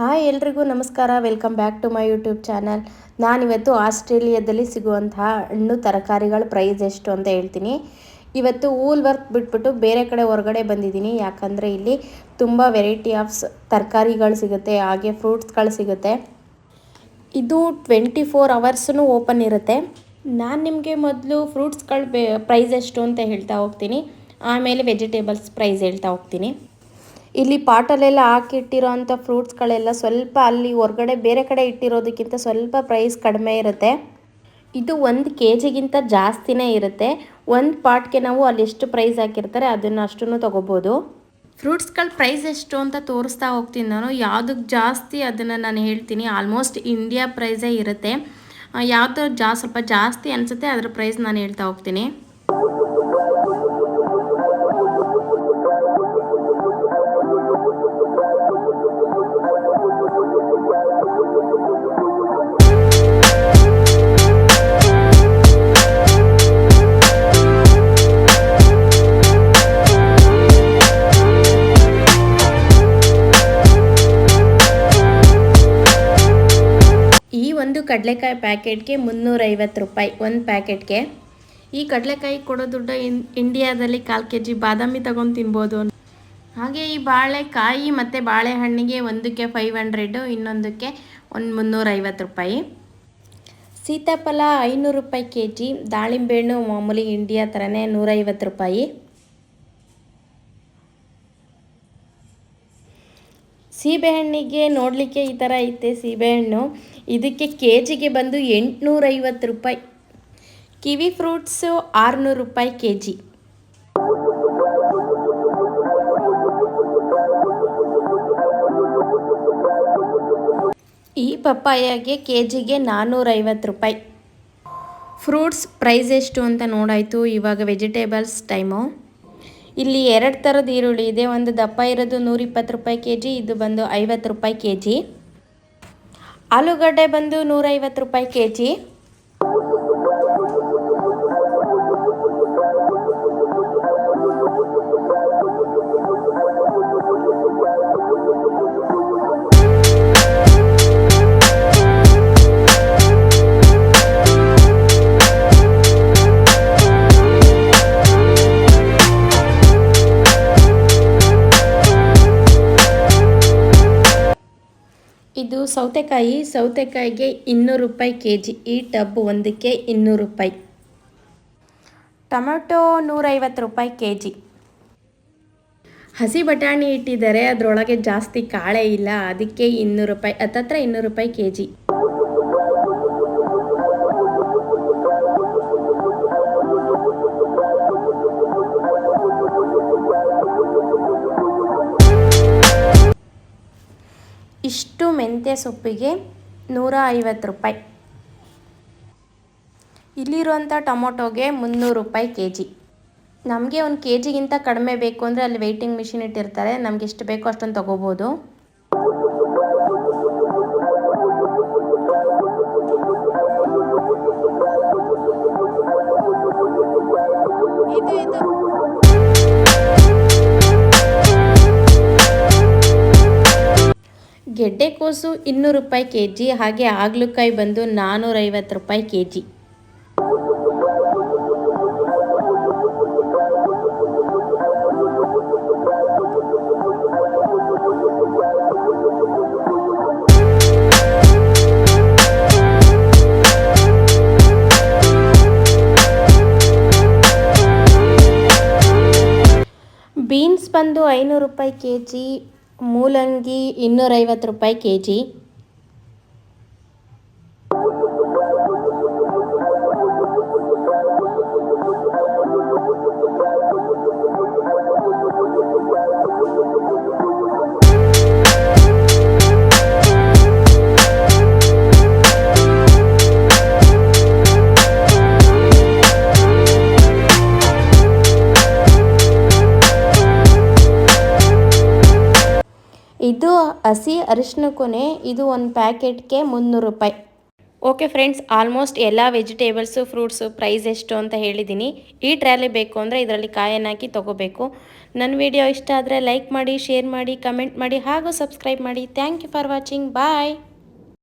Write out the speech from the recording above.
Hi ಎಲ್ರಿಗೂ ನಮಸ್ಕಾರ. Welcome back to my YouTube channel. ನಾನಿವತ್ತು ಆಸ್ಟ್ರೇಲಿಯಾದಲ್ಲಿ ಸಿಗುವಂತಹ ಹಣ್ಣು, ತರಕಾರಿಗಳ ಪ್ರೈಸ್ ಎಷ್ಟು ಅಂತ ಹೇಳ್ತೀನಿ. ಇವತ್ತು ಊಲ್ ವರ್ಕ್ ಬಿಟ್ಬಿಟ್ಟು ಬೇರೆ ಕಡೆ ಹೊರಗಡೆ ಬಂದಿದ್ದೀನಿ. ಯಾಕಂದರೆ ಇಲ್ಲಿ ತುಂಬ ವೆರೈಟಿ ಆಫ್ಸ್ ತರಕಾರಿಗಳು ಸಿಗುತ್ತೆ, ಹಾಗೆ ಫ್ರೂಟ್ಸ್ಗಳು ಸಿಗುತ್ತೆ. ಇದು ಟ್ವೆಂಟಿ ಫೋರ್ ಅವರ್ಸೂ ಓಪನ್ ಇರುತ್ತೆ. ನಾನು ನಿಮಗೆ ಮೊದಲು ಫ್ರೂಟ್ಸ್ಗಳು ಪ್ರೈಸ್ ಎಷ್ಟು ಅಂತ ಹೇಳ್ತಾ ಹೋಗ್ತೀನಿ. ಆಮೇಲೆ ವೆಜಿಟೇಬಲ್ಸ್ ಪ್ರೈಸ್ ಹೇಳ್ತಾ ಹೋಗ್ತೀನಿ. ಇಲ್ಲಿ ಪಾಟಲೆಲ್ಲ ಹಾಕಿಟ್ಟಿರೋ ಅಂಥ ಫ್ರೂಟ್ಸ್ಗಳೆಲ್ಲ ಸ್ವಲ್ಪ ಅಲ್ಲಿ ಹೊರಗಡೆ ಬೇರೆ ಕಡೆ ಇಟ್ಟಿರೋದಕ್ಕಿಂತ ಸ್ವಲ್ಪ ಪ್ರೈಸ್ ಕಡಿಮೆ ಇರುತ್ತೆ. ಇದು ಒಂದು ಕೆ ಜಿಗಿಂತ ಜಾಸ್ತಿನೇ ಇರುತ್ತೆ. ಒಂದು ಪಾಟ್ಗೆ ನಾವು ಅಲ್ಲಿ ಎಷ್ಟು ಪ್ರೈಸ್ ಹಾಕಿರ್ತಾರೆ ಅದನ್ನು ಅಷ್ಟನ್ನು ತೊಗೋಬೋದು. ಫ್ರೂಟ್ಸ್ಗಳ ಪ್ರೈಸ್ ಎಷ್ಟು ಅಂತ ತೋರಿಸ್ತಾ ಹೋಗ್ತೀನಿ ನಾನು. ಯಾವುದಕ್ಕೆ ಜಾಸ್ತಿ ಅದನ್ನು ನಾನು ಹೇಳ್ತೀನಿ. ಆಲ್ಮೋಸ್ಟ್ ಇಂಡಿಯಾ ಪ್ರೈಸೇ ಇರುತ್ತೆ. ಯಾವುದು ಜಾ, ಸ್ವಲ್ಪ ಜಾಸ್ತಿ ಅನಿಸುತ್ತೆ, ಅದರ ಪ್ರೈಸ್ ನಾನು ಹೇಳ್ತಾ ಹೋಗ್ತೀನಿ. ಕಡಲೆಕಾಯಿ ಪ್ಯಾಕೆಟ್ಗೆ ಮುನ್ನೂರೈವತ್ತು ರೂಪಾಯಿ, ಒಂದು ಪ್ಯಾಕೆಟ್ಗೆ. ಈ ಕಡಲೆಕಾಯಿ ಕೊಡೋ ದುಡ್ಡು ಇನ್, ಇಂಡಿಯಾದಲ್ಲಿ ಕಾಲು ಕೆ ಜಿ ಬಾದಾಮಿ ತಗೊಂಡು ತಿನ್ಬೋದು ಹಾಗೆ ಈ ಬಾಳೆಕಾಯಿ ಮತ್ತು ಬಾಳೆಹಣ್ಣಿಗೆ ಒಂದಕ್ಕೆ ಫೈವ್ ಹಂಡ್ರೆಡು ಇನ್ನೊಂದಕ್ಕೆ ಒಂದು ಮುನ್ನೂರೈವತ್ತು ರೂಪಾಯಿ. ಸೀತಾಫಲ ಐನೂರು ರೂಪಾಯಿ ಕೆ ಜಿ ದಾಳಿಂಬೆ ಹಣ್ಣು ಮಾಮೂಲಿ ಇಂಡಿಯಾ ಥರನೇ ನೂರೈವತ್ತು ರೂಪಾಯಿ. ಸೀಬೆಹಣ್ಣಿಗೆ ನೋಡಲಿಕ್ಕೆ ಈ ಥರ ಐತೆ ಸೀಬೆಹಣ್ಣು. ಇದಕ್ಕೆ ಕೆ ಜಿಗೆ ಬಂದು ಎಂಟುನೂರೈವತ್ತು ರೂಪಾಯಿ. ಕಿವಿ ಫ್ರೂಟ್ಸು ಆರುನೂರು ರೂಪಾಯಿ ಕೆ ಜಿ ಈ ಪಪ್ಪಾಯಗೆ ಕೆ ಜಿಗೆ ನಾನ್ನೂರೈವತ್ತು ರೂಪಾಯಿ. ಫ್ರೂಟ್ಸ್ ಪ್ರೈಸ್ ಎಷ್ಟು ಅಂತ ನೋಡಾಯಿತು ಇವಾಗ ವೆಜಿಟೇಬಲ್ಸ್ ಟೈಮು. ಇಲ್ಲಿ ಎರಡು ಥರದ ಈರುಳ್ಳಿ ಇದೆ. ಒಂದು ದಪ್ಪ ಇರೋದು ನೂರಿಪ್ಪತ್ತು ರೂಪಾಯಿ ಕೆ ಜಿ ಇದು ಬಂದು ಐವತ್ತು ರೂಪಾಯಿ ಕೆ ಜಿ ಆಲೂಗಡ್ಡೆ ಬಂದು ನೂರೈವತ್ತು ರೂಪಾಯಿ ಕೆ ಜಿ ಇದು ಸೌತೆಕಾಯಿ, ಸೌತೆಕಾಯಿಗೆ ಇನ್ನೂರು ರೂಪಾಯಿ ಕೆ ಜಿ ಈ ಟಬ್ ಒಂದಕ್ಕೆ ಇನ್ನೂರು ರೂಪಾಯಿ. ಟೊಮೆಟೊ ನೂರೈವತ್ತು ರೂಪಾಯಿ ಕೆ ಜಿ ಹಸಿ ಬಟಾಣಿ ಇಟ್ಟಿದ್ದಾರೆ. ಅದರೊಳಗೆ ಜಾಸ್ತಿ ಕಾಳೆ ಇಲ್ಲ. ಅದಕ್ಕೆ ಇನ್ನೂರು ರೂಪಾಯಿ, ಹತ್ತತ್ರ ಇನ್ನೂರು ರೂಪಾಯಿ ಕೆ ಜಿ ಇಷ್ಟು ಮೆಂತ್ಯ ಸೊಪ್ಪಿಗೆ ನೂರ ಐವತ್ತು ರೂಪಾಯಿ. ಇಲ್ಲಿರುವಂಥ ಟೊಮೊಟೊಗೆ ಮುನ್ನೂರು ರೂಪಾಯಿ ಕೆ ಜಿ ನಮಗೆ ಒಂದು ಕೆ ಜಿಗಿಂತ ಕಡಿಮೆ ಬೇಕು ಅಂದರೆ ಅಲ್ಲಿ ವೆಯ್ಟಿಂಗ್ ಮಿಷಿನ್ ಇಟ್ಟಿರ್ತಾರೆ. ನಮ್ಗೆ ಎಷ್ಟು ಬೇಕೋ ಅಷ್ಟೊಂದು ತೊಗೋಬೋದು. ಗೆಡ್ಡೆಕೋಸು ಇನ್ನೂರು ರೂಪಾಯಿ ಕೆ ಜಿ ಹಾಗೆ ಆಗ್ಲುಕಾಯಿ ಬಂದು ನಾನ್ನೂರೈವತ್ತು ರೂಪಾಯಿ ಕೆ ಜಿ ಬೀನ್ಸ್ ಬಂದು ಐನೂರು ರೂಪಾಯಿ ಕೆ ಜಿ ಮೂಲಂಗಿ ಇನ್ನೂರೈವತ್ತು ರೂಪಾಯಿ ಕೆ ಜಿ ಇದು ಹಸಿ ಅರಿಶಿನ ಕೊನೆ, ಇದು ಒಂದು ಪ್ಯಾಕೆಟ್ಗೆ ಮುನ್ನೂರು ರೂಪಾಯಿ. ಓಕೆ ಫ್ರೆಂಡ್ಸ್, ಆಲ್ಮೋಸ್ಟ್ ಎಲ್ಲ ವೆಜಿಟೇಬಲ್ಸು, ಫ್ರೂಟ್ಸು ಪ್ರೈಸ್ ಎಷ್ಟು ಅಂತ ಹೇಳಿದ್ದೀನಿ. ಈ ಟ್ರ್ಯಾಲಿ ಬೇಕು ಅಂದರೆ ಇದರಲ್ಲಿ ಕಾಯನ್ನು ಹಾಕಿ ತೊಗೋಬೇಕು. ನನ್ನ ವಿಡಿಯೋ ಇಷ್ಟ ಆದರೆ ಲೈಕ್ ಮಾಡಿ, ಶೇರ್ ಮಾಡಿ, ಕಮೆಂಟ್ ಮಾಡಿ ಹಾಗೂ ಸಬ್ಸ್ಕ್ರೈಬ್ ಮಾಡಿ. Thank you for watching. Bye.